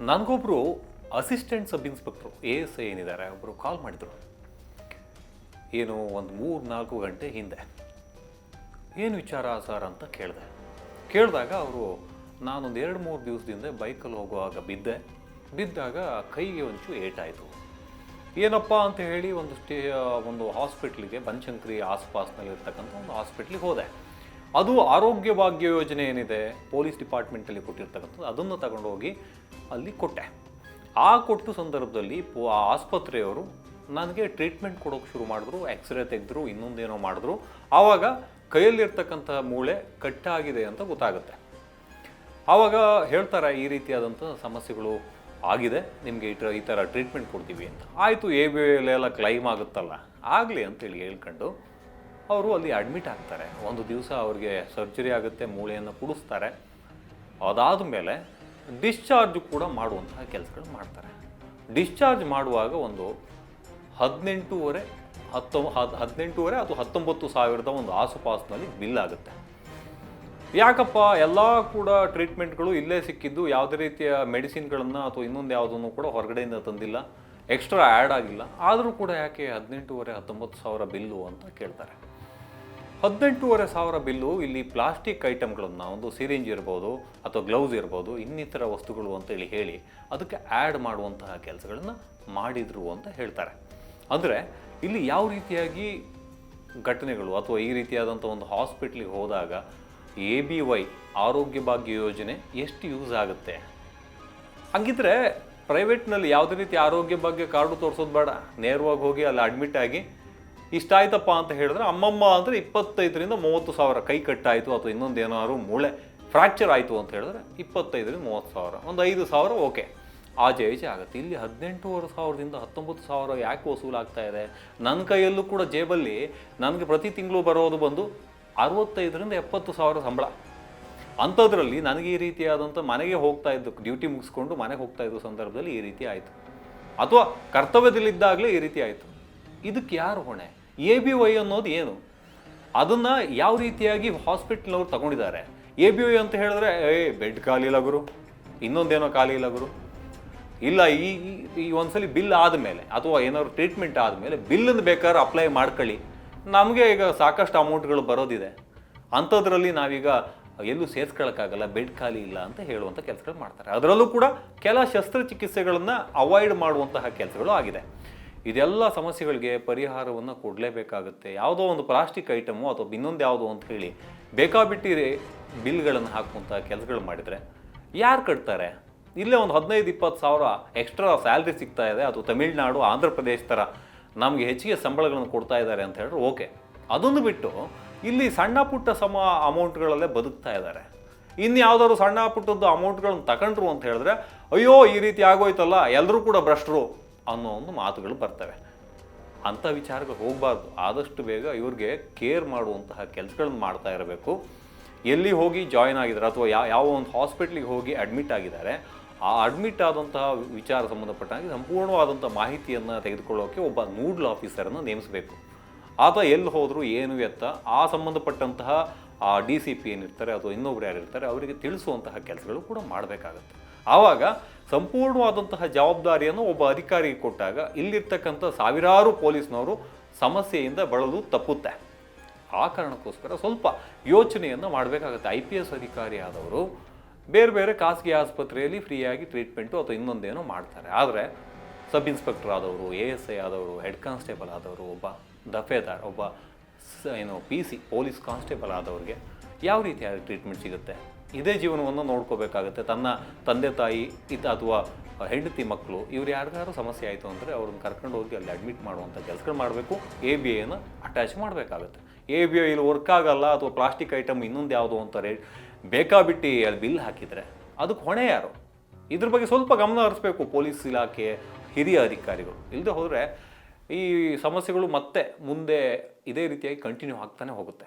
ನನಗೊಬ್ಬರು assistant sub inspector A S I ಏನಿದ್ದಾರೆ ಒಬ್ಬರು ಕಾಲ್ ಮಾಡಿದರು. ಏನು ಒಂದು ಮೂರು ನಾಲ್ಕು ಗಂಟೆ ಹಿಂದೆ. ಏನು ವಿಚಾರ ಸರ್ ಅಂತ ಕೇಳಿದೆ. ಕೇಳಿದಾಗ ಅವರು, ನಾನೊಂದು ಎರಡು ಮೂರು ದಿವಸದಿಂದ ಬೈಕಲ್ಲಿ ಹೋಗುವಾಗ ಬಿದ್ದೆ. ಬಿದ್ದಾಗ ಕೈಗೆ ಒಂಚೂರು ಏಟಾಯಿತು. ಏನಪ್ಪ ಅಂತ ಹೇಳಿ ಒಂದು ಸ್ಟೇ, ಒಂದು ಹಾಸ್ಪಿಟ್ಲಿಗೆ ಬನಶಂಕರಿ ಆಸ್ಪಾಸ್ನಲ್ಲಿರ್ತಕ್ಕಂಥ ಒಂದು ಹಾಸ್ಪಿಟ್ಲಿಗೆ ಹೋದೆ. ಅದು ಆರೋಗ್ಯ ಭಾಗ್ಯ ಯೋಜನೆ ಏನಿದೆ, ಪೊಲೀಸ್ ಡಿಪಾರ್ಟ್ಮೆಂಟಲ್ಲಿ ಕೊಟ್ಟಿರ್ತಕ್ಕಂಥದ್ದು, ಅದನ್ನು ತಗೊಂಡೋಗಿ ಅಲ್ಲಿ ಕೊಟ್ಟೆ. ಆ ಕೊಟ್ಟು ಸಂದರ್ಭದಲ್ಲಿ ಆ ಆಸ್ಪತ್ರೆಯವರು ನನಗೆ ಟ್ರೀಟ್ಮೆಂಟ್ ಕೊಡೋಕೆ ಶುರು ಮಾಡಿದ್ರು, ಎಕ್ಸ್ರೇ ತೆಗೆದ್ರು, ಇನ್ನೊಂದೇನೋ ಮಾಡಿದ್ರು. ಆವಾಗ ಕೈಯಲ್ಲಿರ್ತಕ್ಕಂಥ ಮೂಳೆ ಕಟ್ಟಾಗಿದೆ ಅಂತ ಗೊತ್ತಾಗುತ್ತೆ. ಆವಾಗ ಹೇಳ್ತಾರೆ, ಈ ರೀತಿಯಾದಂಥ ಸಮಸ್ಯೆಗಳು ಆಗಿದೆ, ನಿಮಗೆ ಈ ಈ ಥರ ಟ್ರೀಟ್ಮೆಂಟ್ ಕೊಡ್ತೀವಿ ಅಂತ. ಆಯಿತು ಎ ಬಿ ಎಲ್ಲ ಕ್ಲೈಮ್ ಆಗುತ್ತಲ್ಲ? ಆಗಲಿ ಅಂತೇಳಿ ಹೇಳ್ಕೊಂಡು ಅವರು ಅಲ್ಲಿ ಅಡ್ಮಿಟ್ ಆಗ್ತಾರೆ. ಒಂದು ದಿವಸ ಅವ್ರಿಗೆ ಸರ್ಜರಿ ಆಗುತ್ತೆ, ಮೂಳೆಯನ್ನು ಕುಡಿಸ್ತಾರೆ. ಅದಾದ ಮೇಲೆ ಡಿಸ್ಚಾರ್ಜ್ ಕೂಡ ಮಾಡುವಂತಹ ಕೆಲಸಗಳು ಮಾಡ್ತಾರೆ. ಡಿಸ್ಚಾರ್ಜ್ ಮಾಡುವಾಗ ಒಂದು ಹದಿನೆಂಟೂವರೆ, ಹತ್ತೊ, ಹದ್, ಹದಿನೆಂಟೂವರೆ ಅಥವಾ ಹತ್ತೊಂಬತ್ತು ಸಾವಿರದ ಒಂದು ಆಸುಪಾಸಿನಲ್ಲಿ ಬಿಲ್ ಆಗುತ್ತೆ. ಯಾಕಪ್ಪ, ಎಲ್ಲ ಕೂಡ ಟ್ರೀಟ್ಮೆಂಟ್ಗಳು ಇಲ್ಲೇ ಸಿಕ್ಕಿದ್ದು, ಯಾವುದೇ ರೀತಿಯ ಮೆಡಿಸಿನ್ಗಳನ್ನು ಅಥವಾ ಇನ್ನೊಂದು ಯಾವುದನ್ನು ಕೂಡ ಹೊರಗಡೆಯಿಂದ ತಂದಿಲ್ಲ ಎಕ್ಸ್ಟ್ರಾ ಆ್ಯಡ್ ಆಗಿಲ್ಲ. ಆದರೂ ಕೂಡ ಯಾಕೆ ಹದಿನೆಂಟೂವರೆ, ಹತ್ತೊಂಬತ್ತು ಸಾವಿರ ಬಿಲ್ಲು ಅಂತ ಕೇಳ್ತಾರೆ. ಹದಿನೆಂಟೂವರೆ ಸಾವಿರ ಬಿಲ್ಲು ಇಲ್ಲಿ ಪ್ಲಾಸ್ಟಿಕ್ ಐಟಮ್ಗಳನ್ನು ಒಂದು ಸಿರಿಂಜ್ ಇರ್ಬೋದು ಅಥವಾ ಗ್ಲೌಸ್ ಇರ್ಬೋದು, ಇನ್ನಿತರ ವಸ್ತುಗಳು ಅಂತೇಳಿ ಹೇಳಿ ಅದಕ್ಕೆ ಆ್ಯಡ್ ಮಾಡುವಂತಹ ಕೆಲಸಗಳನ್ನು ಮಾಡಿದರು ಅಂತ ಹೇಳ್ತಾರೆ. ಅಂದರೆ ಇಲ್ಲಿ ಯಾವ ರೀತಿಯಾಗಿ ಘಟನೆಗಳು ಅಥವಾ ಈ ರೀತಿಯಾದಂಥ ಒಂದು ಹಾಸ್ಪಿಟ್ಲಿಗೆ ಹೋದಾಗ ಎ ಬಿ ವೈ ಆರೋಗ್ಯ ಭಾಗ್ಯ ಯೋಜನೆ ಎಷ್ಟು ಯೂಸ್ ಆಗುತ್ತೆ? ಹಂಗಿದ್ರೆ ಪ್ರೈವೇಟ್ನಲ್ಲಿ ಯಾವುದೇ ರೀತಿ ಆರೋಗ್ಯ ಭಾಗ್ಯ ಕಾರ್ಡು ತೋರಿಸೋದು ಬೇಡ. ನೇರವಾಗಿ ಹೋಗಿ ಅಲ್ಲಿ ಅಡ್ಮಿಟ್ ಆಗಿ ಇಷ್ಟ ಆಯ್ತಪ್ಪ ಅಂತ ಹೇಳಿದ್ರೆ ಅಮ್ಮಮ್ಮ ಅಂದರೆ ಇಪ್ಪತ್ತೈದರಿಂದ ಮೂವತ್ತು ಸಾವಿರ ಕೈ ಕಟ್ಟಾಯಿತು, ಅಥವಾ ಇನ್ನೊಂದು ಏನಾದ್ರು ಮೂಳೆ ಫ್ರ್ಯಾಕ್ಚರ್ ಆಯಿತು ಅಂತ ಹೇಳಿದ್ರೆ ಇಪ್ಪತ್ತೈದರಿಂದ ಮೂವತ್ತು ಸಾವಿರ. ಒಂದು ಐದು ಸಾವಿರ ಓಕೆ. ಆಜೆ ಈಜೆ ಆಗುತ್ತೆ. ಇಲ್ಲಿ ಹದಿನೆಂಟೂವರೆ ಸಾವಿರದಿಂದ ಹತ್ತೊಂಬತ್ತು ಸಾವಿರ ಯಾಕೆ ವಸೂಲಾಗ್ತಾ ಇದೆ? ನನ್ನ ಕೈಯಲ್ಲೂ ಕೂಡ ಜೇಬಲ್ಲಿ ನನಗೆ ಪ್ರತಿ ತಿಂಗಳು ಬರೋದು ಬಂದು ಅರವತ್ತೈದರಿಂದ ಎಪ್ಪತ್ತು ಸಾವಿರ ಸಂಬಳ. ಅಂಥದ್ರಲ್ಲಿ ನನಗೆ ಈ ರೀತಿಯಾದಂಥ ಮನೆಗೆ ಹೋಗ್ತಾ ಇದ್ದು, ಡ್ಯೂಟಿ ಮುಗಿಸ್ಕೊಂಡು ಮನೆಗೆ ಹೋಗ್ತಾ ಇದ್ದ ಸಂದರ್ಭದಲ್ಲಿ ಈ ರೀತಿ ಆಯಿತು. ಅಥವಾ ಕರ್ತವ್ಯದಲ್ಲಿದ್ದಾಗಲೇ ಈ ರೀತಿ ಆಯಿತು. ಇದಕ್ಕೆ ಯಾರು ಹೊಣೆ? ಎ ಬಿ ವೈ ಅನ್ನೋದು ಏನು? ಅದನ್ನು ಯಾವ ರೀತಿಯಾಗಿ ಹಾಸ್ಪಿಟ್ಲ್ನವ್ರು ತಗೊಂಡಿದ್ದಾರೆ? ಎ ಬಿ ವೈ ಅಂತ ಹೇಳಿದ್ರೆ ಏ ಬೆಡ್ ಖಾಲಿ ಇಲ್ಲ ಗುರು. ಇನ್ನೊಂದೇನೋ ಖಾಲಿ ಇಲ್ಲ ಗುರು. ಇಲ್ಲ, ಈ, ಈ- ಒಂದ್ಸಲಿ ಬಿಲ್ ಆದಮೇಲೆ ಅಥವಾ ಏನಾದ್ರು ಟ್ರೀಟ್ಮೆಂಟ್ ಆದಮೇಲೆ ಬಿಲ್ಲನ್ನು ಬೇಕಾದ್ರೆ ಅಪ್ಲೈ ಮಾಡ್ಕೊಳ್ಳಿ. ನಮಗೆ ಈಗ ಸಾಕಷ್ಟು ಅಮೌಂಟ್ಗಳು ಬರೋದಿದೆ. ಅಂಥದ್ರಲ್ಲಿ ನಾವೀಗ ಎಲ್ಲೂ ಸೇರಿಸ್ಕೊಳ್ಳೋಕ್ಕಾಗಲ್ಲ ಬೆಡ್ ಖಾಲಿ ಇಲ್ಲ ಅಂತ ಹೇಳುವಂಥ ಕೆಲಸಗಳು ಮಾಡ್ತಾರೆ. ಅದರಲ್ಲೂ ಕೂಡ ಕೆಲ ಶಸ್ತ್ರಚಿಕಿತ್ಸೆಗಳನ್ನು ಅವಾಯ್ಡ್ ಮಾಡುವಂತಹ ಕೆಲಸಗಳು ಆಗಿದೆ. ಇದೆಲ್ಲ ಸಮಸ್ಯೆಗಳಿಗೆ ಪರಿಹಾರವನ್ನು ಕೊಡಲೇಬೇಕಾಗುತ್ತೆ. ಯಾವುದೋ ಒಂದು ಪ್ಲಾಸ್ಟಿಕ್ ಐಟಮು ಅಥವಾ ಇನ್ನೊಂದು ಯಾವುದೋ ಅಂತ ಹೇಳಿ ಬೇಕಾಬಿಟ್ಟಿ ಬಿಲ್ಗಳನ್ನು ಹಾಕುವಂಥ ಕೆಲಸಗಳು ಮಾಡಿದರೆ ಯಾರು ಕಟ್ತಾರೆ? ಇಲ್ಲೇ ಒಂದು ಹದಿನೈದು, ಇಪ್ಪತ್ತು ಸಾವಿರ ಎಕ್ಸ್ಟ್ರಾ ಸ್ಯಾಲ್ರಿ ಸಿಗ್ತಾ ಇದೆ. ಅಥವಾ ತಮಿಳುನಾಡು, ಆಂಧ್ರ ಪ್ರದೇಶ ಥರ ನಮಗೆ ಹೆಚ್ಚಿಗೆ ಸಂಬಳಗಳನ್ನು ಕೊಡ್ತಾ ಇದ್ದಾರೆ ಅಂತ ಹೇಳಿದ್ರೆ ಓಕೆ. ಅದನ್ನು ಬಿಟ್ಟು ಇಲ್ಲಿ ಸಣ್ಣ ಪುಟ್ಟ ಸಮ ಅಮೌಂಟ್ಗಳಲ್ಲೇ ಬದುಕ್ತಾ ಇದ್ದಾರೆ. ಇನ್ನು ಯಾವುದಾದ್ರು ಸಣ್ಣ ಪುಟ್ಟದ್ದು ಅಮೌಂಟ್ಗಳನ್ನು ತಗೊಂಡ್ರು ಅಂತ ಹೇಳಿದ್ರೆ ಅಯ್ಯೋ ಈ ರೀತಿ ಆಗೋಯ್ತಲ್ಲ ಎಲ್ಲರೂ ಕೂಡ ಭ್ರಷ್ಟರು. ಅನ್ನೋ ಒಂದು ಮಾತುಗಳು ಬರ್ತವೆ. ಅಂಥ ವಿಚಾರಗಳು ಹೋಗಬಾರ್ದು. ಆದಷ್ಟು ಬೇಗ ಇವ್ರಿಗೆ ಕೇರ್ ಮಾಡುವಂತಹ ಕೆಲಸಗಳನ್ನ ಮಾಡ್ತಾ ಇರಬೇಕು. ಎಲ್ಲಿ ಹೋಗಿ ಜಾಯಿನ್ ಆಗಿದ್ದಾರೆ ಅಥವಾ ಯಾವ ಯಾವ ಒಂದು ಹಾಸ್ಪಿಟ್ಲಿಗೆ ಹೋಗಿ ಅಡ್ಮಿಟ್ ಆಗಿದ್ದಾರೆ, ಆ ಅಡ್ಮಿಟ್ ಆದಂತಹ ವಿಚಾರ ಸಂಬಂಧಪಟ್ಟಾಗಿ ಸಂಪೂರ್ಣವಾದಂಥ ಮಾಹಿತಿಯನ್ನು ತೆಗೆದುಕೊಳ್ಳೋಕೆ ಒಬ್ಬ ನೂಡ್ಲ್ ಆಫೀಸರನ್ನು ನೇಮಿಸಬೇಕು. ಆತ ಎಲ್ಲಿ ಹೋದರೂ, ಏನು ಎತ್ತ, ಆ ಸಂಬಂಧಪಟ್ಟಂತಹ ಆ ಡಿ ಸಿ ಪಿ ಏನಿರ್ತಾರೆ ಅಥವಾ ಇನ್ನೊಬ್ರು ಯಾರು ಇರ್ತಾರೆ ಅವರಿಗೆ ತಿಳಿಸುವಂತಹ ಕೆಲಸಗಳು ಕೂಡ ಮಾಡಬೇಕಾಗತ್ತೆ. ಆವಾಗ ಸಂಪೂರ್ಣವಾದಂತಹ ಜವಾಬ್ದಾರಿಯನ್ನು ಒಬ್ಬ ಅಧಿಕಾರಿಗೆ ಕೊಟ್ಟಾಗ ಇಲ್ಲಿರ್ತಕ್ಕಂಥ ಸಾವಿರಾರು ಪೊಲೀಸ್ನವರು ಸಮಸ್ಯೆಯಿಂದ ಬಳಲು ತಪ್ಪುತ್ತೆ. ಆ ಕಾರಣಕ್ಕೋಸ್ಕರ ಸ್ವಲ್ಪ ಯೋಚನೆಯನ್ನು ಮಾಡಬೇಕಾಗುತ್ತೆ. ಐ ಪಿ ಎಸ್ ಅಧಿಕಾರಿ ಆದವರು ಬೇರೆ ಬೇರೆ ಖಾಸಗಿ ಆಸ್ಪತ್ರೆಯಲ್ಲಿ ಫ್ರೀಯಾಗಿ ಟ್ರೀಟ್ಮೆಂಟು ಅಥವಾ ಇನ್ನೊಂದೇನೋ ಮಾಡ್ತಾರೆ. ಆದರೆ ಸಬ್ ಇನ್ಸ್ಪೆಕ್ಟರ್ ಆದವರು, ಎ ಎಸ್ ಐ ಆದವರು, ಹೆಡ್ ಕಾನ್ಸ್ಟೇಬಲ್ ಆದವರು, ಒಬ್ಬ ದಫೇದಾರ್, ಒಬ್ಬ ಏನು ಪಿ ಸಿ ಪೊಲೀಸ್ ಕಾನ್ಸ್ಟೇಬಲ್ ಆದವ್ರಿಗೆ ಯಾವ ರೀತಿಯಾದ ಟ್ರೀಟ್ಮೆಂಟ್ ಸಿಗುತ್ತೆ? ಇದೇ ಜೀವನವನ್ನು ನೋಡ್ಕೋಬೇಕಾಗುತ್ತೆ. ತನ್ನ ತಂದೆ ತಾಯಿ, ಇತ ಅಥವಾ ಹೆಂಡತಿ ಮಕ್ಕಳು ಇವ್ರು ಯಾರಿಗಾರು ಸಮಸ್ಯೆ ಆಯಿತು ಅಂದರೆ ಅವ್ರನ್ನ ಕರ್ಕೊಂಡು ಹೋಗಿ ಅಲ್ಲಿ ಅಡ್ಮಿಟ್ ಮಾಡುವಂಥ ಕೆಲಸಗಳು ಮಾಡಬೇಕು. ಎ ಬಿ ಎನ ಅಟ್ಯಾಚ್ ಮಾಡಬೇಕಾಗುತ್ತೆ. ಎ ಬಿ ಐ ಇಲ್ಲಿ ವರ್ಕ್ ಆಗಲ್ಲ ಅಥವಾ ಪ್ಲಾಸ್ಟಿಕ್ ಐಟಮ್ ಇನ್ನೊಂದು ಯಾವುದೋ ರೇಟ್ ಬೇಕಾಬಿಟ್ಟು ಅಲ್ಲಿ ಬಿಲ್ ಹಾಕಿದರೆ ಅದಕ್ಕೆ ಹೊಣೆ ಯಾರು? ಇದ್ರ ಬಗ್ಗೆ ಸ್ವಲ್ಪ ಗಮನ ಹರಿಸ್ಬೇಕು ಪೊಲೀಸ್ ಇಲಾಖೆ, ಹಿರಿಯ ಅಧಿಕಾರಿಗಳು. ಇಲ್ಲದೆ ಹೋದರೆ ಈ ಸಮಸ್ಯೆಗಳು ಮತ್ತೆ ಮುಂದೆ ಇದೇ ರೀತಿಯಾಗಿ ಕಂಟಿನ್ಯೂ ಆಗ್ತಾನೆ ಹೋಗುತ್ತೆ.